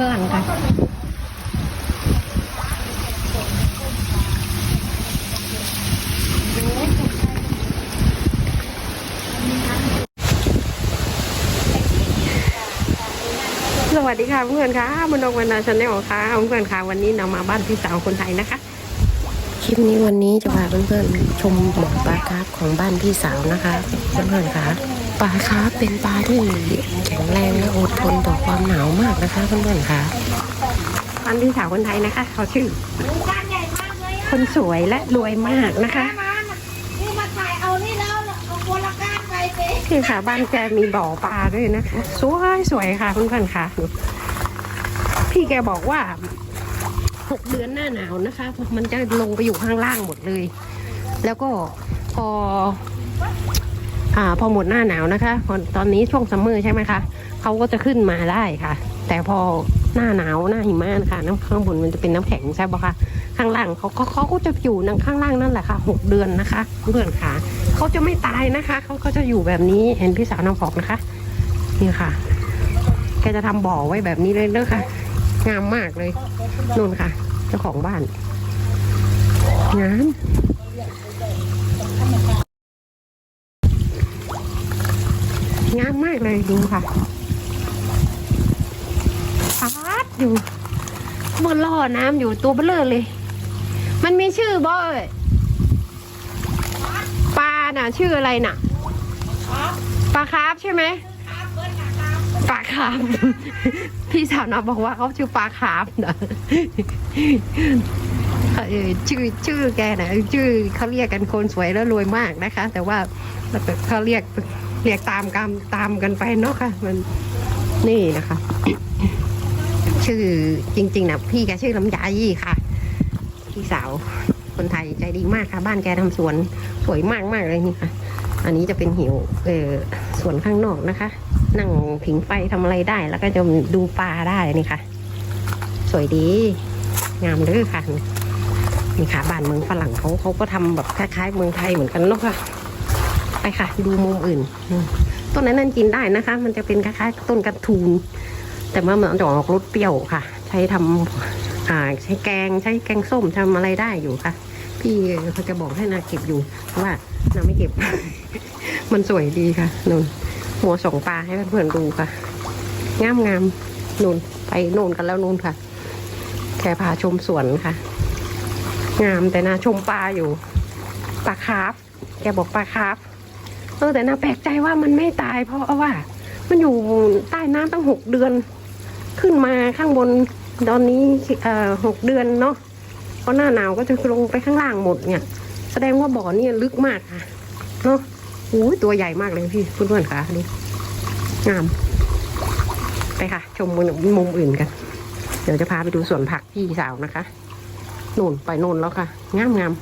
รั่งค่ะสวัสดีค่ะเพื่อนค่ะมนงวันนาชาแนลค่ะเพื่อนค่ะวันนี้เรามาบ้านพี่สาวคนไทยนะคะ คลิปนี้วันนี้จะพาเพื่อนๆชมบ่อปลาคาร์ฟของบ้านพี่สาวนะคะเพื่อนๆค่ะปลาคาร์ฟเป็นปลาที่แข็งแรงและอดทนต่อความหนาวมากนะคะเพื่อนๆค่ะบ้านพี่สาวคนไทยนะคะ เขาชื่อ คนสวยและรวยมากนะคะนี่มาถ่ายเอานี่แล้วเอาโบราณไปสินี่ค่ะบ้านแกมีบ่อปลาด้วยนะคะสวยสวยค่ะเพื่อนๆค่ะพี่แกบอกว่า หกเดือนหน้าหนาวนะคะมันจะลงไปอยู่ข้างล่างหมดเลย แล้วก็พออ่าพอหมดหน้าหนาวนะคะตอนนี้ช่วงซัมเมอร์ใช่ไหมคะเขาก็จะขึ้นมาได้ค่ะ แต่พอหน้าหนาวหน้าหิมะนะคะน้ำข้างบนมันจะเป็นน้ำแข็งใช่ปะคะข้างล่างเขาเขาเขาก็จะอยู่นังข้างล่างนั่นแหละค่ะหกเดือนนะคะเพื่อนค่ะเขาจะไม่ตายนะคะเขาก็จะอยู่แบบนี้เห็นพี่สาวน้ำบอกนะคะนี่ค่ะแกจะทำบ่อไว้แบบนี้เลยเนอะค่ะ งามมากเลยนู่นค่ะ เจ้าของบ้านงามงามมากเลยดูค่ะปาดอยู่บนล่อน้ำอยู่ตัวเบลอเลย มันมีชื่อบ่เอยปลาน่ะ ชื่ออะไรน่ะปลาคร์ฟใช่ไหมาคาร์ฟพี่สาวนาบอกว่าเขาชื่อปลาคาร์ฟนะชื่อชื่อแกนะชื่อเขาเรียกกันคนสวยแล้วรวยมากนะคะ แต่ว่าเขาเรียกเรียกตามกันตามกันไปเนาะค่ะ มันนี่นะคะ ชื่อจริง ๆนะพี่แกชื่อลำไยค่ะ พี่สาวคนไทยใจดีมากค่ะ บ้านแกทำสวนสวยมากมากๆเลยนี่ค่ะ อันนี้จะเป็นหิว เออ สวนข้างนอกนะคะ นั่งผิงไฟทำอะไรได้ แล้วก็จะดูปลาได้นี่ค่ะ สวยดี งามเลยค่ะนี่ค่ะบ้านเมืองฝรั่งเขาเขาก็ทำแบบคล้ายๆเมืองไทยเหมือนกันเนาะค่ะ ไปค่ะ ดูมุมอื่นต้นนั้นนั่นกินได้นะคะ มันจะเป็นคล้ายๆต้นกระทูนแต่ว่ามันจะออกรสเปรี้ยวค่ะ ใช้ทำใช้แกงใช้แกงส้มทำอะไรได้อยู่ค่ะ พี่เขาจะบอกให้นาเก็บอยู่เพราะว่านาไม่เก็บ มันสวยดีค่ะนุ่นหัวสองปลาให้เพื่อนๆดูค่ะ งามงามๆนุ่นไปโน่นกันแล้วนุ่นค่ะ แค่พาชมสวนค่ะ งามแต่นาชมปลาอยู่ปลาคาร์ฟแกบอกปลาคาร์ฟเออแต่นาแปลกใจว่ามันไม่ตาย เพราะว่า มันอยู่ใต้น้ำตั้งหกเดือน ขึ้นมาข้างบนตอนนี้เอ่อหกเดือนเนาะ เพราะหน้าหนาวก็จะลงไปข้างล่างหมดเนี่ย แสดงว่าบ่อนี่ลึกมากค่ะเนาะโอ้ยตัวใหญ่มากเลยพี่เพื่อนๆค่ะดูงาม ไปค่ะ ชมมุมมุมอื่นกัน เดี๋ยวจะพาไปดูสวนผักพี่สาวนะคะนู่นไปนู่นแล้วค่ะ งามงาม